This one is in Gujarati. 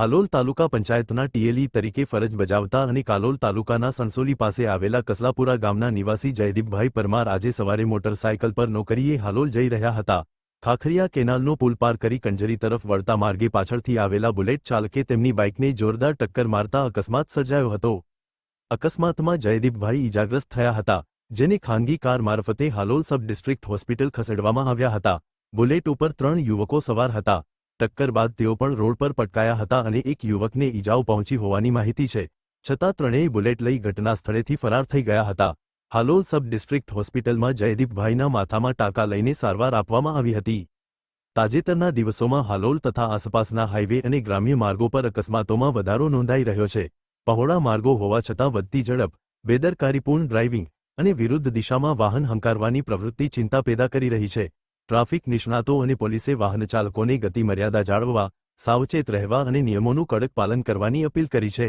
હાલોલ તાલુકા પંચાયતના ટીએલઈ તરીકે ફરજ બજાવતા અને કાલોલ તાલુકાના સણસોલી પાસે આવેલા કસલાપુરા ગામના નિવાસી જયદીપભાઈ પરમાર આજે સવારે મોટરસાયકલ પર નોકરીએ હાલોલ જઈ રહ્યા હતા. ખાખરિયા કેનાલનો પુલ પાર કરી કંજરી તરફ વળતા માર્ગે પાછળથી આવેલા બુલેટ ચાલકે તેમની બાઇકને જોરદાર ટક્કર મારતા અકસ્માત સર્જાયો હતો. અકસ્માતમાં જયદીપભાઈ ઇજાગ્રસ્ત થયા હતા, જેને ખાનગી કાર મારફતે હાલોલ સબ ડિસ્ટ્રિક્ટ હોસ્પિટલ ખસેડવામાં આવ્યા હતા. બુલેટ ઉપર ત્રણ યુવકો સવાર હતા. ટક્કર બાદ તેઓ પણ રોડ પર પટકાયા હતા અને એક યુવકને ઈજાઓ પહોંચી હોવાની માહિતી છે. છતાં ત્રણેય બુલેટ લઈ ઘટના સ્થળેથી ફરાર થઈ ગયા હતા. હાલોલ સબ ડિસ્ટ્રિક્ટ હોસ્પિટલમાં જયદીપભાઈના માથામાં ટાંકા લઈને સારવાર આપવામાં આવી હતી. તાજેતરના દિવસોમાં હાલોલ તથા આસપાસના હાઇવે અને ગ્રામ્ય માર્ગો પર અકસ્માતોમાં વધારો નોંધાઈ રહ્યો છે. પહોળા માર્ગો હોવા છતાં વધતી ઝડપ, બેદરકારીપૂર્ણ ડ્રાઇવિંગ અને વિરુદ્ધ દિશામાં વાહન હંકારવાની પ્રવૃત્તિ ચિંતા પેદા કરી રહી છે. ટ્રાફિક નિષ્ણાતો અને પોલીસે વાહનચાલકોને ગતિમર્યાદા જાળવવા, સાવચેત રહેવા અને નિયમોનું કડક પાલન કરવાની અપીલ કરી છે.